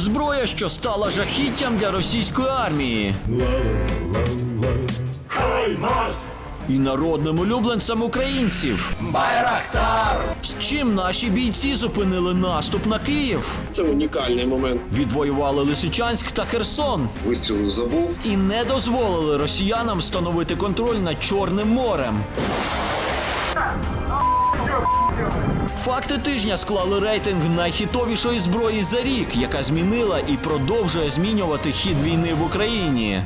Зброя, що стала жахіттям для російської армії. І народним улюбленцем українців. Байрактар! З чим наші бійці зупинили наступ на Київ? Це унікальний момент. Відвоювали Лисичанськ та Херсон Вистрілив забув. і не дозволили росіянам встановити контроль над Чорним морем. Факти тижня склали рейтинг найхітовішої зброї за рік, яка змінила і продовжує змінювати хід війни в Україні.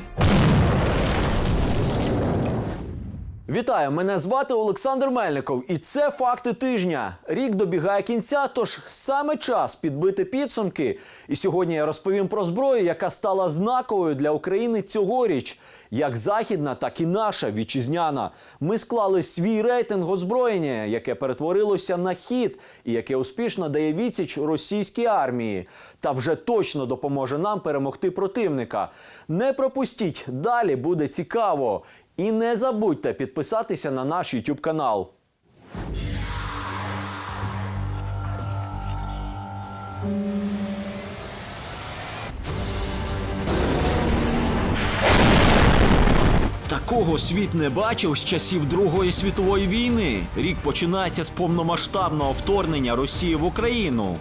Вітаю, мене звати Олександр Мельников, і це факти тижня. Рік добігає кінця, тож саме час підбити підсумки. І сьогодні я розповім про зброю, яка стала знаковою для України цьогоріч, як західна, так і наша вітчизняна. Ми склали свій рейтинг озброєння, яке перетворилося на хід і яке успішно дає відсіч російській армії, та вже точно допоможе нам перемогти противника. Не пропустіть, далі буде цікаво. І не забудьте підписатися на наш YouTube канал. Такого світ не бачив з часів Другої світової війни. Рік починається з повномасштабного вторгнення Росії в Україну.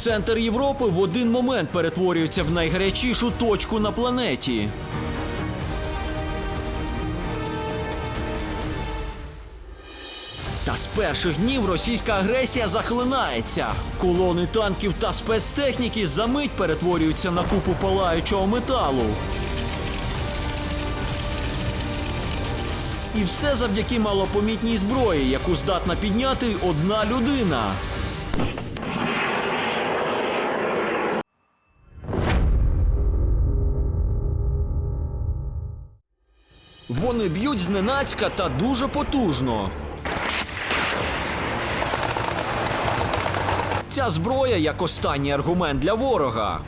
Центр Європи в один момент перетворюється в найгарячішу точку на планеті. Та з перших днів російська агресія захлинається. Колони танків та спецтехніки за мить перетворюються на купу палаючого металу. І все завдяки малопомітній зброї, яку здатна підняти одна людина. Вони б'ють зненацька та дуже потужно. Ця зброя як останній аргумент для ворога.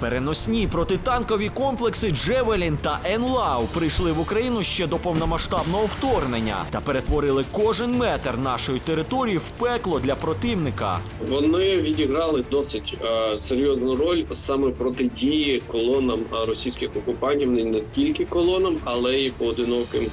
Переносні протитанкові комплекси Джевелін та Енлау прийшли в Україну ще до повномасштабного вторгнення та перетворили кожен метр нашої території в пекло для противника. Вони відіграли досить е, серйозну роль саме протидії колонам е, російських окупантів, не, тільки колонам, але й поодиноким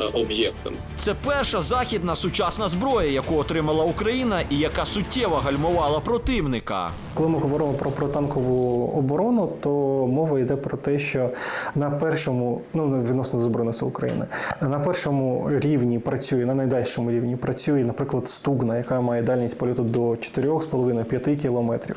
об'єктам. Це перша західна сучасна зброя, яку отримала Україна, і яка суттєво гальмувала противника. Коли ми говоримо про протанкову оборону, то мова йде про те, що на першому, ну відносно Збройних сил України, на першому рівні працює, на найдальшому рівні працює, наприклад, стугна, яка має дальність польоту до 4,5-5 кілометрів.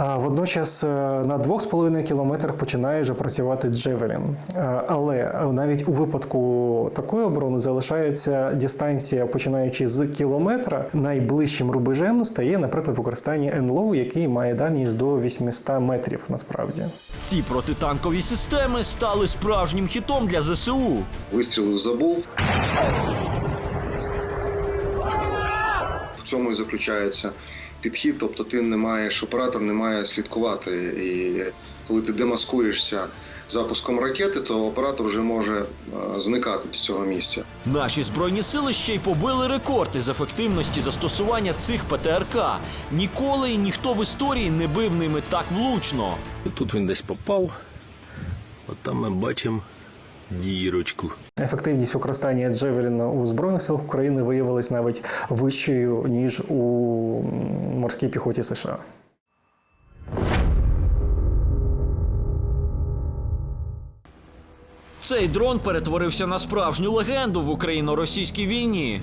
А водночас е, на 2,5 кілометрах починає вже працювати Джевелін. Е, Але навіть у випадку такої оборони залишається дистанція, починаючи з кілометра, найближчим рубежем стає, наприклад, використання НЛО, який має дальність до 800 метрів насправді. Ці протитанкові системи стали справжнім хітом для ЗСУ. Вистрілив забув. В цьому і заключається підхід. Тобто ти не маєш, оператор не має слідкувати. І коли ти демаскуєшся запуском ракети, то оператор вже може е, зникати з цього місця. Наші збройні сили ще й побили рекорд із ефективності застосування цих ПТРК. Ніколи і ніхто в історії не бив ними так влучно. Тут він десь попав. От там ми бачимо дірочку. Ефективність використання Джевеліна у Збройних силах України виявилась навіть вищою, ніж у морській піхоті США. Цей дрон перетворився на справжню легенду в україно-російській війні.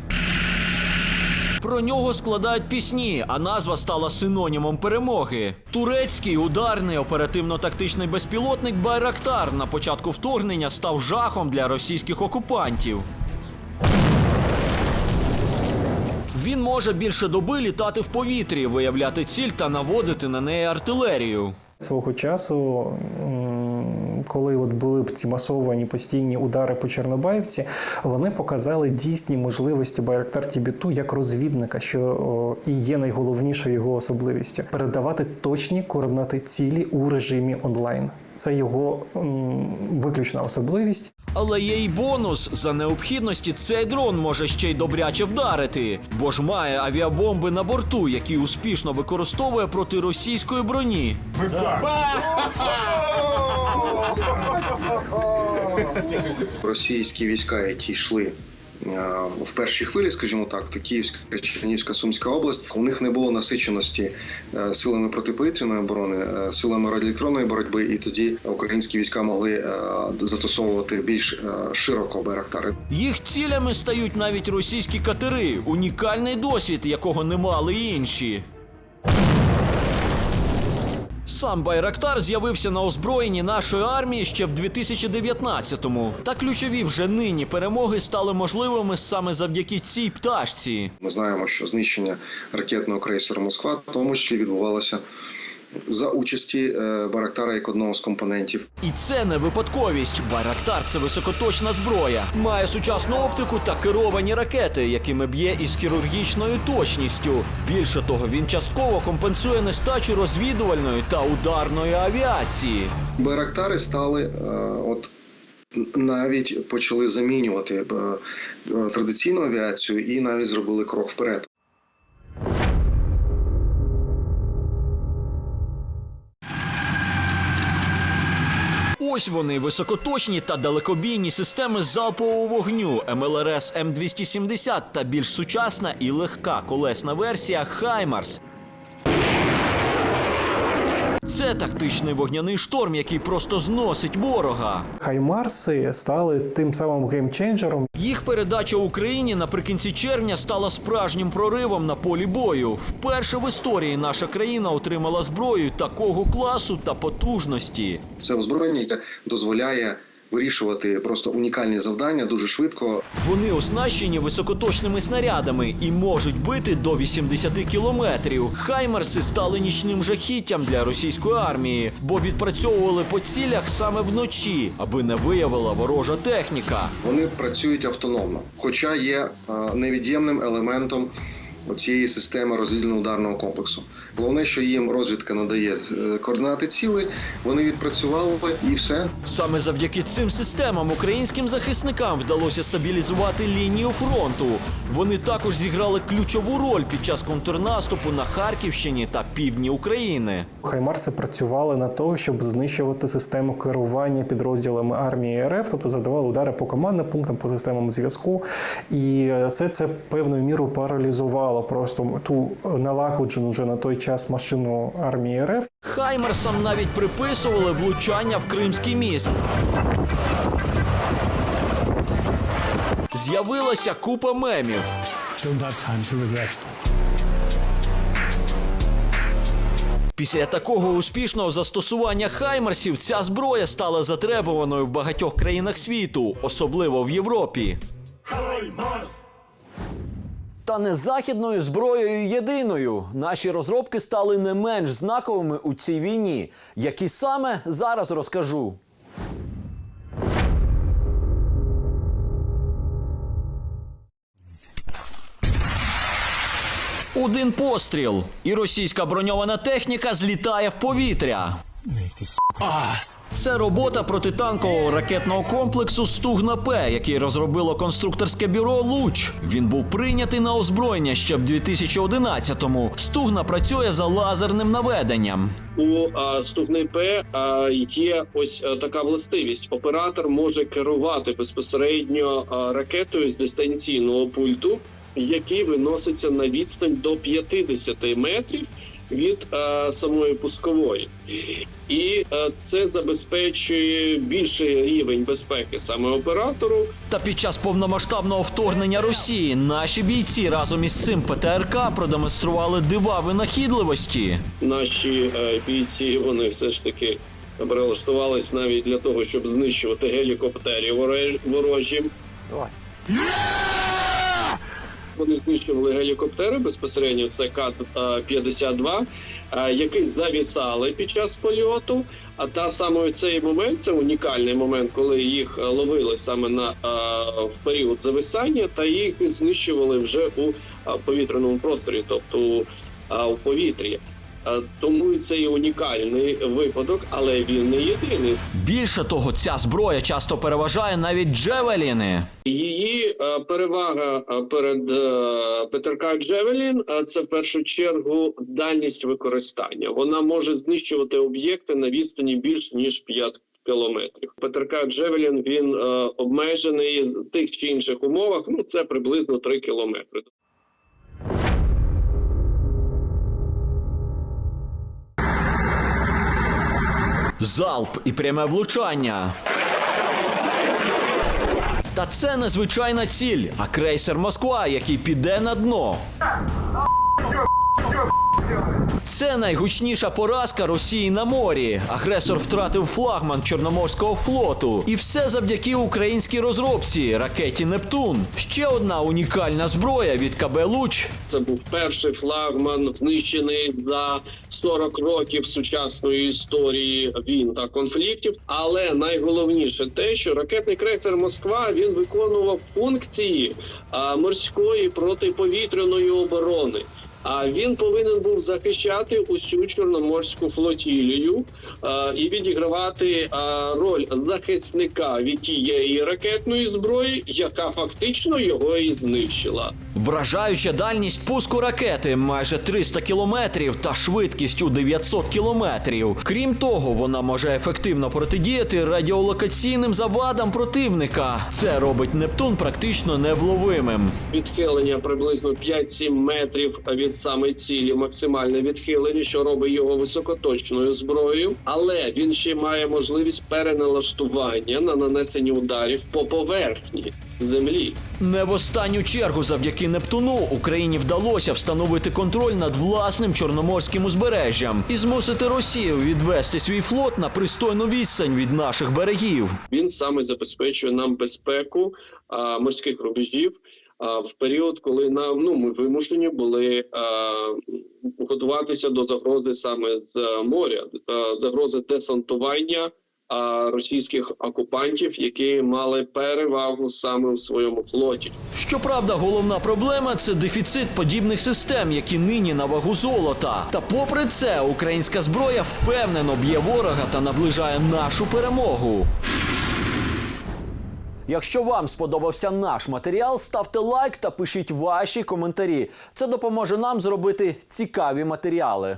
Про нього складають пісні, а назва стала синонімом перемоги. Турецький ударний оперативно-тактичний безпілотник Байрактар на початку вторгнення став жахом для російських окупантів. Він може більше доби літати в повітрі, виявляти ціль та наводити на неї артилерію. Свого часу, коли от були б ці масовані постійні удари по Чорнобаївці, вони показали дійсні можливості Байрактар Тібіту як розвідника, що і є найголовнішою його особливістю передавати точні координати цілі у режимі онлайн. Це його м, виключна особливість. Але є й бонус. За необхідності цей дрон може ще й добряче вдарити, бо ж має авіабомби на борту, які успішно використовує проти російської броні. Російські війська, які йшли е, в першій хвилі, скажімо так, то Київська, Чернігівська, Сумська область, у них не було насиченості е, силами протиповітряної оборони, е, силами радіоелектронної боротьби, і тоді українські війська могли застосовувати більш широко байрактари. Їх цілями стають навіть російські катери, унікальний досвід, якого не мали інші. Сам Байрактар з'явився на озброєнні нашої армії ще в 2019-му. Та ключові вже нині перемоги стали можливими саме завдяки цій пташці. Ми знаємо, що знищення ракетного крейсера Москва в тому числі відбувалося за участі е, Байрактара як одного з компонентів. І це не випадковість. Байрактар це високоточна зброя. Має сучасну оптику та керовані ракети, якими б'є із хірургічною точністю. Більше того, він частково компенсує нестачу розвідувальної та ударної авіації. Байрактари стали е, от навіть почали замінювати е, традиційну авіацію і навіть зробили крок вперед. Ось вони високоточні та далекобійні системи залпового вогню МЛРС М270 та більш сучасна і легка колесна версія Хаймарс. Це тактичний вогняний шторм, який просто зносить ворога. Хаймарси стали тим самим геймченджером, Їх передача Україні наприкінці червня стала справжнім проривом на полі бою. Вперше в історії наша країна отримала зброю такого класу та потужності. Це озброєння, яке дозволяє вирішувати просто унікальні завдання дуже швидко. Вони оснащені високоточними снарядами і можуть бити до 80 кілометрів. Хаймерси стали нічним жахіттям для російської армії, бо відпрацьовували по цілях саме вночі, аби не виявила ворожа техніка. Вони працюють автономно, хоча є е, невід'ємним елементом цієї системи розвідувально-ударного комплексу. Головне, що їм розвідка надає е, координати цілей, вони відпрацювали і все. Саме завдяки цим системам українським захисникам вдалося стабілізувати лінію фронту. Вони також зіграли ключову роль під час контрнаступу на Харківщині та півдні України. Хаймарси працювали на того, щоб знищувати систему керування підрозділами армії РФ, тобто завдавали удари по командним пунктам, по системам зв'язку. І все це певною мірою паралізувало просто ту налагоджену вже на той час машину армії РФ. Хаймерсам навіть приписували влучання в Кримський міст. З'явилася купа мемів. Після такого успішного застосування хаймерсів ця зброя стала затребуваною в багатьох країнах світу, особливо в Європі. Та не західною зброєю єдиною. Наші розробки стали не менш знаковими у цій війні. Які саме зараз розкажу. Один постріл, і російська броньована техніка злітає в повітря. Це робота протитанкового ракетного комплексу Стугна П, який розробило конструкторське бюро Луч. Він був прийнятий на озброєння ще в 2011-му. Стугна працює за лазерним наведенням. У а, ступний П а, є ось а, така властивість. Оператор може керувати безпосередньо а, ракетою з дистанційного пульту, який виноситься на відстань до 50 метрів від а, самої пускової, і а, це забезпечує більший рівень безпеки саме оператору. Та під час повномасштабного вторгнення Росії наші бійці разом із цим ПТРК продемонстрували дива винахідливості. Наші е, бійці вони все ж таки прилаштувались навіть для того, щоб знищувати гелікоптери ворож- ворожі. Вони знищували гелікоптери безпосередньо. Це Кат-52, який які завісали під час польоту. А та саме цей момент це унікальний момент, коли їх е, ловили саме на е, в період зависання, та їх знищували вже у е, повітряному просторі, тобто у повітрі. Е, Тому це і унікальний випадок, але він не єдиний. Більше того, ця зброя часто переважає навіть джевеліни. Її е, перевага е, перед ПТРК Джевелін це в першу чергу дальність використання. Вона може знищувати об'єкти на відстані більш ніж 5 кілометрів. ПТРК Джевелін він е, обмежений в тих чи інших умовах. Ну це приблизно 3 кілометри. Залп і пряме влучання. Та це незвичайна ціль, а крейсер Москва, який піде на дно. Це найгучніша поразка Росії на морі. Агресор втратив флагман Чорноморського флоту. І все завдяки українській розробці ракеті Нептун. Ще одна унікальна зброя від КБ Луч. Це був перший флагман, знищений за 40 років сучасної історії війн та конфліктів. Але найголовніше те, що ракетний крейсер Москва він виконував функції морської протиповітряної оборони. А він повинен був захищати усю чорноморську флотілію а, і відігравати а, роль захисника від тієї ракетної зброї, яка фактично його і знищила. Вражаюча дальність пуску ракети майже 300 кілометрів та швидкість у 900 кілометрів. Крім того, вона може ефективно протидіяти радіолокаційним завадам противника. Це робить Нептун практично невловимим. відхилення приблизно 5-7 метрів від саме цілі, максимальне відхилення, що робить його високоточною зброєю. Але він ще має можливість переналаштування на нанесення ударів по поверхні землі. Не в останню чергу завдяки Нептуну Україні вдалося встановити контроль над власним чорноморським узбережжям і змусити Росію відвести свій флот на пристойну відстань від наших берегів. Він саме забезпечує нам безпеку а, морських рубежів. В період, коли нам ну ми вимушені були готуватися до загрози саме з моря, загрози десантування російських окупантів, які мали перевагу саме у своєму флоті. Щоправда, головна проблема це дефіцит подібних систем, які нині на вагу золота. Та попри це, українська зброя впевнено б'є ворога та наближає нашу перемогу. Якщо вам сподобався наш матеріал, ставте лайк та пишіть ваші коментарі. Це допоможе нам зробити цікаві матеріали.